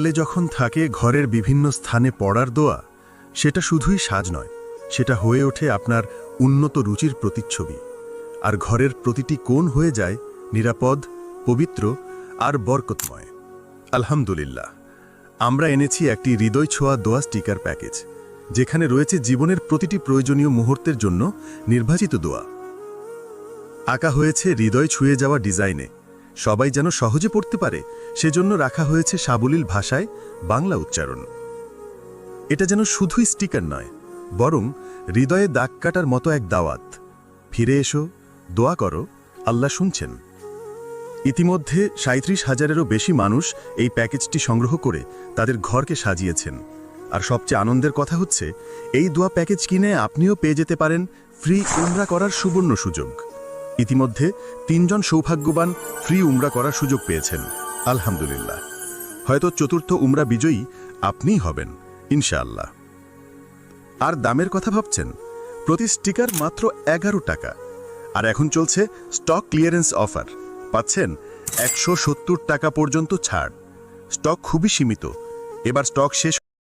তাহলে যখন থাকে ঘরের বিভিন্ন স্থানে পড়ার দোয়া, সেটা শুধুই সাজ নয়, সেটা হয়ে ওঠে আপনার উন্নত রুচির প্রতিচ্ছবি। আর ঘরের প্রতিটি কোণ হয়ে যায় নিরাপদ, পবিত্র আর বরকতময়। আলহামদুলিল্লাহ, আমরা এনেছি একটি হৃদয় ছোঁয়া দোয়া স্টিকার প্যাকেজ, যেখানে রয়েছে জীবনের প্রতিটি প্রয়োজনীয় মুহূর্তের জন্য নির্বাচিত দোয়া। আঁকা হয়েছে হৃদয় ছুঁয়ে যাওয়া ডিজাইনে সবাই যেন সহজে পড়তে পারে, সেজন্য রাখা হয়েছে সাবলীল ভাষায় বাংলা উচ্চারণ। এটা যেন শুধুই স্টিকার নয়, বরং হৃদয়ে দাগ কাটার মতো এক দাওয়াত। ফিরে এসো, দোয়া করো, আল্লাহ শুনছেন। ইতিমধ্যে সাঁত্রিশ হাজারেরও বেশি মানুষ এই প্যাকেজটি সংগ্রহ করে তাদের ঘরকে সাজিয়েছেন। আর সবচেয়ে আনন্দের কথা হচ্ছে, এই দোয়া প্যাকেজ কিনে আপনিও পেয়ে যেতে পারেন ফ্রি উমরা করার সুবর্ণ সুযোগ। ইতিমধ্যে তিনজন সৌভাগ্যবান ফ্রি উমরা করার সুযোগ পেয়েছেন। আলহামদুলিল্লাহ। হয়তো চতুর্থ উমরা বিজয়ী আপনিই হবেন, ইনশাআল্লাহ। আর দামের কথা ভাবছেন? প্রতি স্টিকার মাত্র এগারো টাকা। আর এখন চলছে স্টক ক্লিয়ারেন্স অফার। পাচ্ছেন একশো সত্তর টাকা পর্যন্ত ছাড়। স্টক খুবই সীমিত। এবার স্টক শেষ